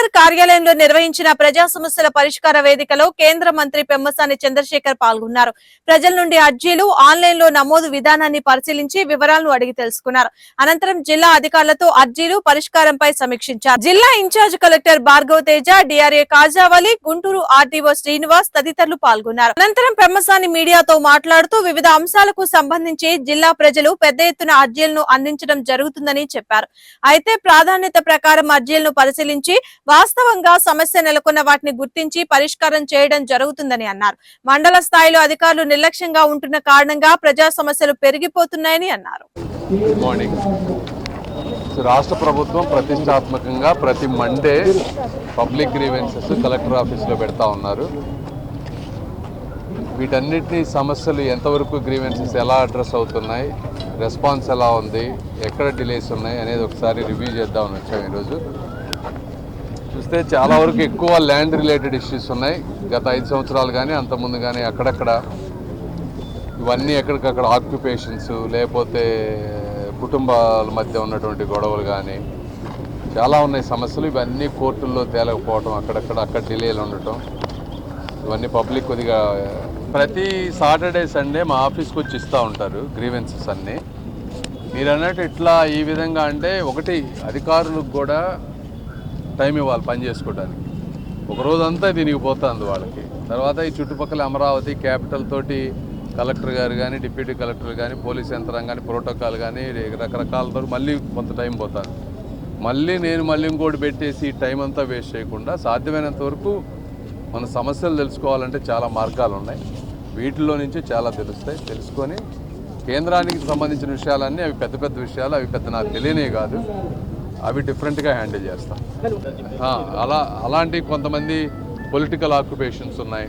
Collector కార్యాలయంలో నిర్వహించిన ప్రజా సమస్యల పరిష్కార వేదికలో కేంద్ర మంత్రి పెమ్మసాని చంద్రశేఖర్ పాల్గొన్నారు. ప్రజల నుండి అర్జీలు ఆన్లైన్లో నమోదు విధానాన్ని పరిశీలించి వివరాలను అడిగి తెలుసుకున్నారు. అనంతరం జిల్లా అధికారులతో అర్జీలు పరిష్కారంపై సమీక్షించారు. జిల్లా in charge collector Bhargava Teja DRA Kajavali Guntur RDO Srinivas తదితరులు పాల్గొన్నారు. అనంతరం పెమ్మసాని మీడియాతో మాట్లాడుతూ వివిధ అంశాలకు సంబంధించి జిల్లా ప్రజలు పెద్ద ఎత్తున అర్జీలను అందించడం జరుగుతుందని చెప్పారు. అయితే ప్రాధాన్యత ప్రకారం అర్జీలను పరిశీలించి వాస్తవంగా సమస్య నెలకొన్న వాటిని గుర్తించి పరిష్కారం చేయడం జరుగుతుందని అన్నారు. మండల స్థాయిలో అధికారులు నిర్లక్ష్యంగా ఉంటున్న కారణంగా ప్రజా సమస్యలు పెరిగిపోతున్నాయని అన్నారు. గుడ్ మార్నింగ్ రాష్ట్ర ప్రభుత్వం ప్రతిష్టాత్మకంగా ప్రతి మండే పబ్లిక్ గ్రీవెన్సెస్ కలెక్టర్ ఆఫీస్లో పెడతా ఉన్నారు. వీటన్నిటినీ సమస్యలు ఎంతవరకు గ్రీవెన్సెస్ ఎలా అడ్రస్ అవుతున్నాయి రెస్పాన్స్ ఎలా ఉంది ఎక్కడ డిలేస్ ఉన్నాయి అనేది ఒకసారి రివ్యూ చేద్దామని వచ్చాము ఈరోజు. చూస్తే చాలా వరకు ఎక్కువ ల్యాండ్ రిలేటెడ్ ఇష్యూస్ ఉన్నాయి. గత ఐదు సంవత్సరాలు కానీ అంతకుముందు కానీ అక్కడక్కడ ఇవన్నీ ఎక్కడికక్కడ ఆక్యుపేషన్స్ లేకపోతే కుటుంబాల మధ్య ఉన్నటువంటి గొడవలు కానీ చాలా ఉన్నాయి సమస్యలు. ఇవన్నీ కోర్టుల్లో తేలకపోవటం అక్కడక్కడ అక్కడ డిలేలు ఉండటం ఇవన్నీ పబ్లిక్ కొద్దిగా ప్రతి సాటర్డే సండే మా ఆఫీస్కి వచ్చి ఇస్తూ ఉంటారు గ్రీవెన్సెస్ అన్నీ. మీరు అన్నట్టు ఇట్లా ఈ విధంగా అంటే ఒకటి అధికారులకు కూడా టైం ఇవ్వాలి పని చేసుకోవడానికి. ఒక రోజంతా దీనికి పోతుంది వాళ్ళకి. తర్వాత ఈ చుట్టుపక్కల అమరావతి క్యాపిటల్ తోటి కలెక్టర్ గారు కానీ డిప్యూటీ కలెక్టర్ కానీ పోలీస్ యంత్రం కానీ ప్రోటోకాల్ కానీ రకరకాలతో మళ్ళీ కొంత టైం పోతాను మళ్ళీ నేను మళ్ళీ ఇంకోటి పెట్టేసి టైం అంతా వేస్ట్ చేయకుండా సాధ్యమైనంత వరకు మన సమస్యలు తెలుసుకోవాలంటే చాలా మార్గాలు ఉన్నాయి. వీటిలో నుంచి చాలా తెలుస్తాయి. తెలుసుకొని కేంద్రానికి సంబంధించిన విషయాలన్నీ అవి పెద్ద పెద్ద విషయాలు అవి పెద్ద నాకు తెలియనే కాదు. అవి డిఫరెంట్గా హ్యాండిల్ చేస్తాం. అలా అలాంటి కొంతమంది పొలిటికల్ ఆక్యుపేషన్స్ ఉన్నాయి.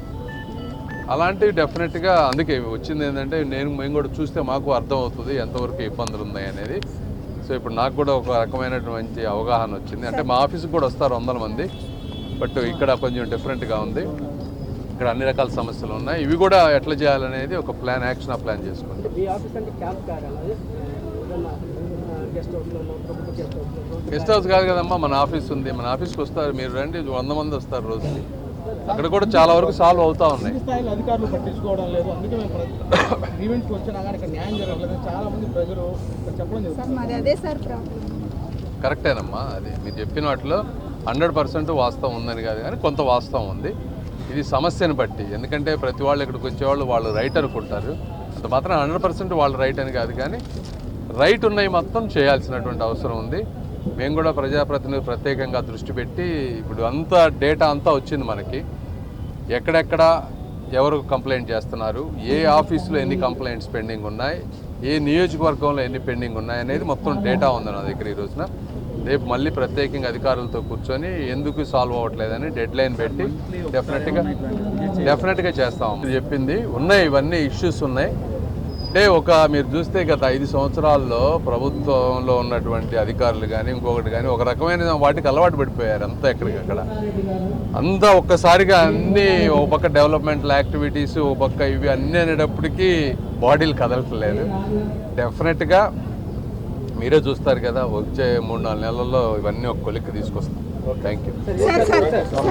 అలాంటివి డెఫినెట్గా అందుకే వచ్చింది ఏంటంటే నేను మేము కూడా చూస్తే మాకు అర్థం అవుతుంది ఎంతవరకు ఇబ్బందులు ఉన్నాయి అనేది. సో ఇప్పుడు నాకు కూడా ఒక రకమైనటువంటి అవగాహన వచ్చింది. అంటే మా ఆఫీస్కి కూడా వస్తారు వందల మంది. బట్ ఇక్కడ కొంచెం డిఫరెంట్గా ఉంది. ఇక్కడ అన్ని రకాల సమస్యలు ఉన్నాయి. ఇవి కూడా ఎట్లా చేయాలనేది ఒక ప్లాన్ యాక్షన్ ప్లాన్ చేసుకోండి గెస్ట్ హౌస్ కాదు కదమ్మా మన ఆఫీస్ ఉంది మన ఆఫీస్కి వస్తారు మీరు రండి వంద మంది వస్తారు రోజుకి. అక్కడ కూడా చాలా వరకు సాల్వ్ అవుతా ఉన్నాయి. అధికారులు పట్టించుకోవడం లేదు అందుకే మేము ఈవెంట్కి వచ్చినా కానీ ఇక్కడ న్యాయం జరగలేదు. చాలా మంది ప్రజలు చెప్పడం సార్ జరుగుతుంది. మాది అదే సార్ ప్రాబ్లం. కరెక్టేనమ్మా అది మీరు చెప్పిన వాటిలో హండ్రెడ్ పర్సెంట్ వాస్తవం ఉందని కాదు కానీ కొంత వాస్తవం ఉంది. ఇది సమస్యను బట్టి ఎందుకంటే ప్రతి వాళ్ళు ఇక్కడికి వచ్చేవాళ్ళు వాళ్ళు రైట్ అనుకుంటారు. అంత మాత్రం హండ్రెడ్ పర్సెంట్ వాళ్ళు రైట్ అని కాదు కానీ రైట్ ఉన్నాయి మొత్తం చేయాల్సినటువంటి అవసరం ఉంది. మేము కూడా ప్రజాప్రతినిధులు ప్రత్యేకంగా దృష్టి పెట్టి ఇప్పుడు అంతా డేటా అంతా వచ్చింది మనకి. ఎక్కడెక్కడ ఎవరు కంప్లైంట్ చేస్తున్నారు ఏ ఆఫీసులో ఎన్ని కంప్లైంట్స్ పెండింగ్ ఉన్నాయి ఏ నియోజకవర్గంలో ఎన్ని పెండింగ్ ఉన్నాయి అనేది మొత్తం డేటా ఉంది నా దగ్గర ఈ రోజున. రేపు మళ్ళీ ప్రత్యేకంగా అధికారులతో కూర్చొని ఎందుకు సాల్వ్ అవ్వట్లేదని డెడ్ లైన్ పెట్టి డెఫినెట్గా డెఫినెట్గా చేస్తాం. చెప్పింది ఉన్నాయి ఇవన్నీ ఇష్యూస్ ఉన్నాయి. అంటే ఒక మీరు చూస్తే గత ఐదు సంవత్సరాల్లో ప్రభుత్వంలో ఉన్నటువంటి అధికారులు కానీ ఇంకొకటి కానీ ఒక రకమైన వాటికి అలవాటు పడిపోయారు అంతా ఎక్కడికక్కడ అంతా ఒక్కసారిగా అన్ని ఒక పక్క డెవలప్మెంటల్ యాక్టివిటీస్ ఒక పక్క ఇవి అన్నీ అనేటప్పటికీ బాడీలు కదలట్లేదు. డెఫినెట్గా మీరే చూస్తారు కదా వచ్చే మూడు నాలుగు నెలల్లో ఇవన్నీ ఒక కొలిక్కి తీసుకొస్తాం. Thank you